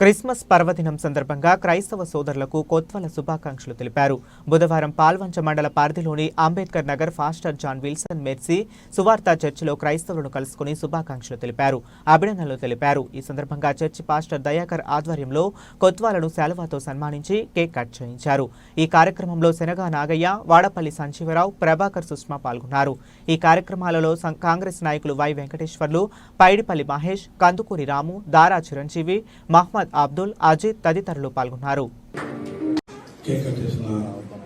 Christmas పర్వదినం సందర్భంగా క్రైస్తవ సోదరులకు కొత్వల శుభాకాంక్షలు తెలిపారు. బుధవారం పాల్వంచ మండల పరిధిలోని Ambedkar Nagar pastor John Wilson mercy Suvartha చర్చిలో క్రైస్తవులను కలుసుకుని శుభాకాంక్షలు తెలిపారు. అభినందనలు తెలిపారు. ఈ సందర్భంగా చర్చి పాస్టర్ దయాకర్ ఆధ్వర్యంలో కొత్వాలను శాలువాతో సన్మానించి కేక్ కట్ చేయించారు. ఈ కార్యక్రమంలో శనగా నాగయ్య వాడపల్లి సంజీవరావు ప్రభాకర్ సుష్మా పాల్గొన్నారు. ఈ కార్యక్రమాలలో కాంగ్రెస్ నాయకులు వై వెంకటేశ్వర్లు పైడిపల్లి మహేష్ కందుకూరి రాము దారా చిరంజీవి మహ్మద్ అబ్దుల్ అజిత్ తదితరులు పాల్గొన్నారు. కేక్ కట్ చేసిన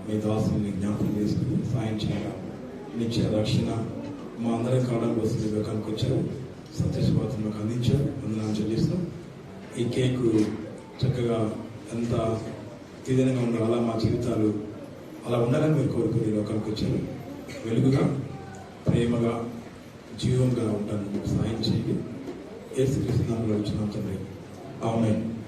మీ చేసుకుని సాయం చేయడం నిత్య రక్షణ మా అందరి కాలం కోసం మీరు కనుకొచ్చారు సత్యశుభాతం మాకు అందించారు. వందనాలు చెల్లిస్తూ ఈ కేకు చక్కగా ఎంత తీదనగా ఉండాలి అలా మా జీవితాలు అలా ఉండాలని మీరు కోరుకుని ఈ లోకానికి వచ్చారు. వెలుగుగా ప్రేమగా జీవంగా ఉంటాను సాయం చేయండి. ఏసు కృష్ణంలో వచ్చిన తండ్రి Amen.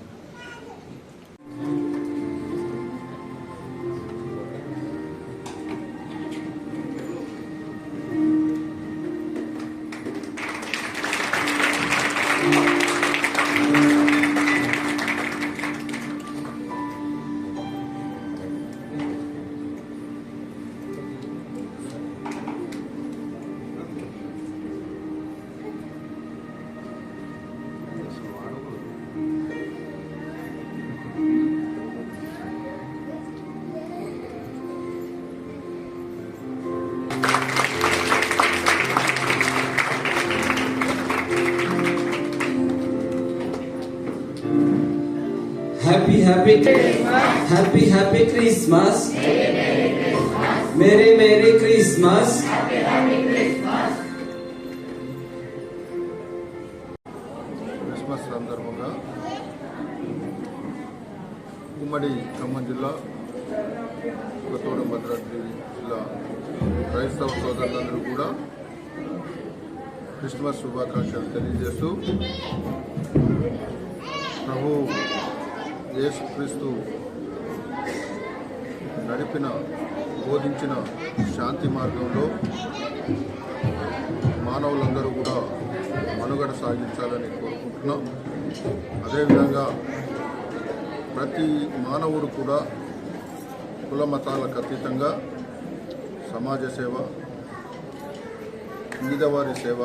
Happy happy happy happy Christmas merry merry Christmas Christmas సందర్భంగా ఉమ్మడి ఖమ్మం జిల్లా కొత్తగూడెం భద్రాద్రి జిల్లా క్రైస్తవ సోదరులందరూ కూడా క్రిస్మస్ శుభాకాంక్షలు తెలియజేస్తూ ప్రభు యేసుక్రీస్తు నడిపిన బోధించిన శాంతి మార్గంలో మానవులందరూ కూడా మనుగడ సాగించాలని కోరుకుంటున్నాం. అదేవిధంగా ప్రతి మానవుడు కూడా కుల మతాలకు అతీతంగా సమాజ సేవ పేదవారి సేవ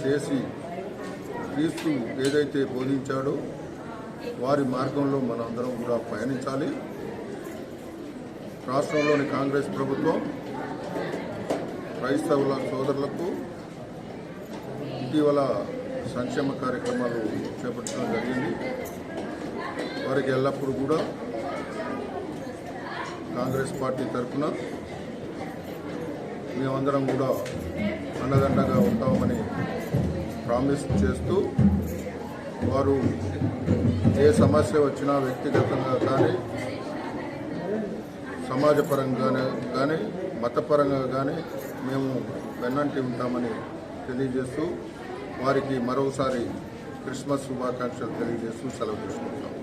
చేసి క్రీస్తు ఏదైతే బోధించాడో వారి మార్గంలో మనందరం కూడా పయనించాలి. రాష్ట్రంలోని కాంగ్రెస్ ప్రభుత్వం క్రైస్తవుల సోదరులకు ఇటీవల సంక్షేమ కార్యక్రమాలు చేపట్టడం జరిగింది. వారికి ఎల్లప్పుడూ కూడా కాంగ్రెస్ పార్టీ తరఫున మేమందరం కూడా అండదండగా ఉంటామని ప్రామిస్ చేస్తూ వారు ఏ సమస్య వచ్చినా వ్యక్తిగతంగా కానీ సమాజపరంగానే కానీ మతపరంగా కానీ మేము వెన్నంటి ఉంటామని తెలియజేస్తూ వారికి మరోసారి క్రిస్మస్ శుభాకాంక్షలు తెలియజేస్తూ సెలవు తీసుకుంటాం